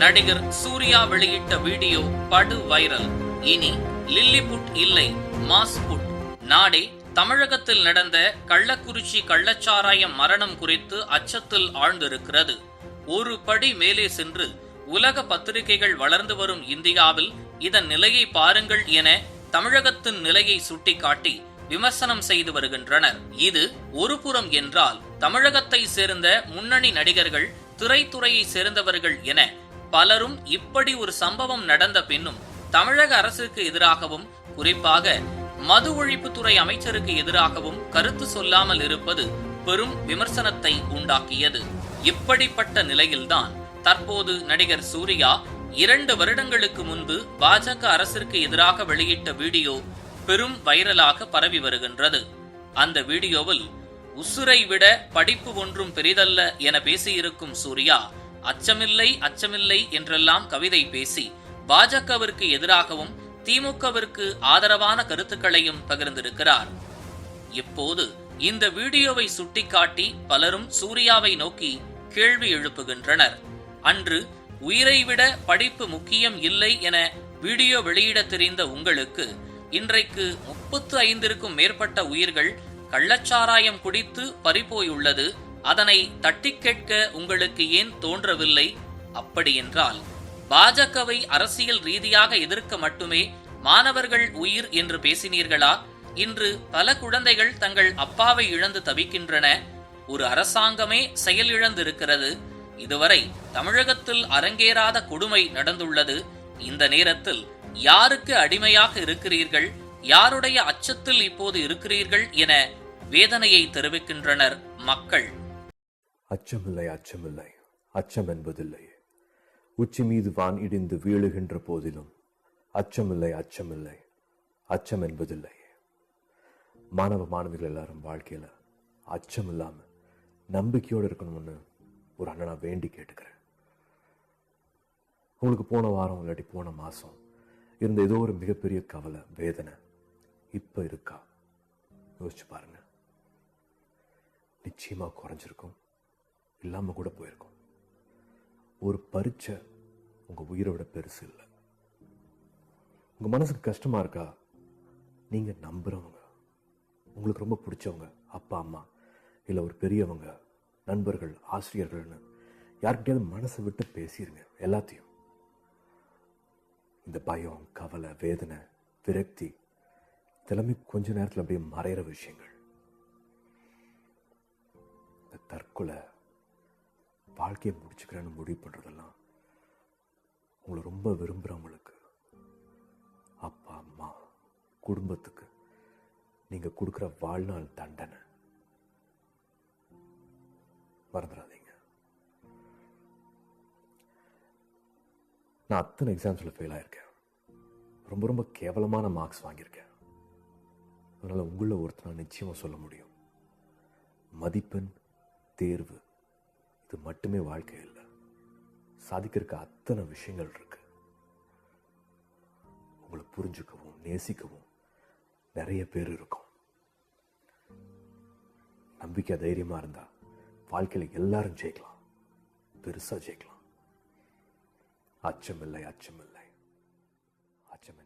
நடிகர் சூர்யா வெளியிட்ட வீடியோ படு வைரல். இனி லில்லிபுட் இல்லை மாஸ்புட். நாடே தமிழகத்தில் நடந்த கள்ளக்குறிச்சி கள்ளச்சாராயம் மரணம் குறித்து அச்சத்தில் ஆழ்ந்திருக்கிறது. ஒரு படி மேலே சென்று உலக பத்திரிகைகள் வளர்ந்து வரும் இந்தியாவில் இதன் நிலையை பாருங்கள் என தமிழகத்தின் நிலையை சுட்டிக்காட்டி விமர்சனம் செய்து வருகின்றனர். இது ஒரு புறம் என்றால் தமிழகத்தை சேர்ந்த முன்னணி நடிகர்கள் திரைத்துறையை சேர்ந்தவர்கள் என பலரும் இப்படி ஒரு சம்பவம் நடந்த பின்னும் தமிழக அரசுக்கு எதிராகவும் குறிப்பாக மது ஒழிப்புத்துறை அமைச்சருக்கு எதிராகவும் கருத்து சொல்லாமல் இருப்பது பெரும் விமர்சனத்தை உண்டாக்கியது. இப்படிப்பட்ட நிலையில்தான் தற்போது நடிகர் சூர்யா இரண்டு வருடங்களுக்கு முன்பு பாஜக அரசிற்கு எதிராக வெளியிட்ட வீடியோ பெரும் வைரலாக பரவி வருகின்றது. அந்த வீடியோவில் உசுரை விட படிப்பு ஒன்றும் பெரிதல்ல என பேசியிருக்கும் சூர்யா அச்சமில்லை அச்சமில்லை என்றெல்லாம் கவிதை பேசி பாஜகவிற்கு எதிராகவும் திமுகவிற்கு ஆதரவான கருத்துக்களையும் பகிர்ந்திருக்கிறார். இப்போது இந்த வீடியோவை சுட்டிக்காட்டி பலரும் சூர்யாவை நோக்கி கேள்வி எழுப்புகின்றனர். அன்று உயிரை விட படிப்பு முக்கியம் இல்லை என வீடியோ வெளியிட தெரிந்த உங்களுக்கு இன்றைக்கு முப்பத்து ஐந்திற்கும் மேற்பட்ட உயிர்கள் கள்ளச்சாராயம் குடித்து பறிபோயுள்ளது அதனை தட்டி கேட்க உங்களுக்கு ஏன் தோன்றவில்லை? அப்படியென்றால் பாஜகவை அரசியல் ரீதியாக எதிர்க்க மட்டுமே மாணவர்கள் உயிர் என்று பேசினீர்களா? இன்று பல குழந்தைகள் தங்கள் அப்பாவை இழந்து தவிக்கின்றன. ஒரு அரசாங்கமே செயலிழந்திருக்கிறது இதுவரை தமிழகத்தில் அரங்கேறாத கொடுமை நடந்துள்ளது. இந்த நேரத்தில் யாருக்கு அடிமையாக இருக்கிறீர்கள்? யாருடைய அச்சத்தில் இப்போது இருக்கிறீர்கள் என வேதனையை தெரிவிக்கின்றனர் மக்கள். அச்சமில்லை அச்சமில்லை. அச்சம் என்பதில்லை. உச்சி மீது வான் இடிந்து வீழுகின்ற போதிலும் அச்சமில்லை அச்சமில்லை. அச்சம் என்பதில்லை. மாணவ மாணவிகள் எல்லாரும் வாழ்க்கையில அச்சம் இல்லாமல் நம்பிக்கையோடு இருக்கணும்னு ஒரு அண்ணனா வேண்டி கேட்டுக்கிறேன். உங்களுக்கு போன வாரம் இல்லாட்டி போன மாசம் இருந்த ஏதோ ஒரு மிகப்பெரிய கவலை வேதனை இப்போ இருக்கா? யோசிச்சு பாருங்க. நிச்சயமா குறைஞ்சிருக்கும். இல்லாம கூட போயிருக்கோம். ஒரு பரீட்சை உங்க உயிரை விட பெருசு இல்லை. உங்க மனசுக்கு கஷ்டமா இருக்கா? நீங்க நம்புறவங்க உங்களுக்கு ரொம்ப பிடிச்சவங்க அப்பா அம்மா இல்லை ஒரு பெரியவங்க நண்பர்கள் ஆசிரியர்கள்னு யார்கிட்டயாவது மனசை விட்டு பேசிடுங்க எல்லாத்தையும். இந்த பயம் கவலை வேதனை விரக்தி இதெல்லாமே கொஞ்ச நேரத்தில் அப்படியே மறையிற விஷயங்கள். இந்த தற்கொலை வாழ்க்கையை முடிச்சுக்கிறேன்னு முடிவு பண்ணுறதெல்லாம் உங்களை ரொம்ப விரும்புகிறவங்களுக்கு அப்பா அம்மா குடும்பத்துக்கு நீங்கள் கொடுக்குற வாழ்நாள் தண்டனை. மறந்துடாதீங்க. நான் அத்தனை எக்ஸாம்ஸில் ஃபெயில் ஆகிருக்கேன் ரொம்ப ரொம்ப கேவலமான மார்க்ஸ் வாங்கியிருக்கேன். அதனால் உங்களில் ஒருத்தர் நிச்சயமாக சொல்ல முடியும். மதிப்பெண் தேர்வு இது மட்டுமே வாழ்க்கை இல்லை சாதிக்கிறதுக்கு அத்தனை விஷயங்கள் இருக்கு. உங்களை புரிஞ்சுக்கவும் நேசிக்கவும் நிறைய பேர் இருக்கும். நம்பிக்கை தைரியமா இருந்தா வாழ்க்கையில எல்லாரும் ஜெயிக்கலாம். பெருசா ஜெயிக்கலாம். அச்சமில்லை அச்சமில்லை. அச்சமில்லை.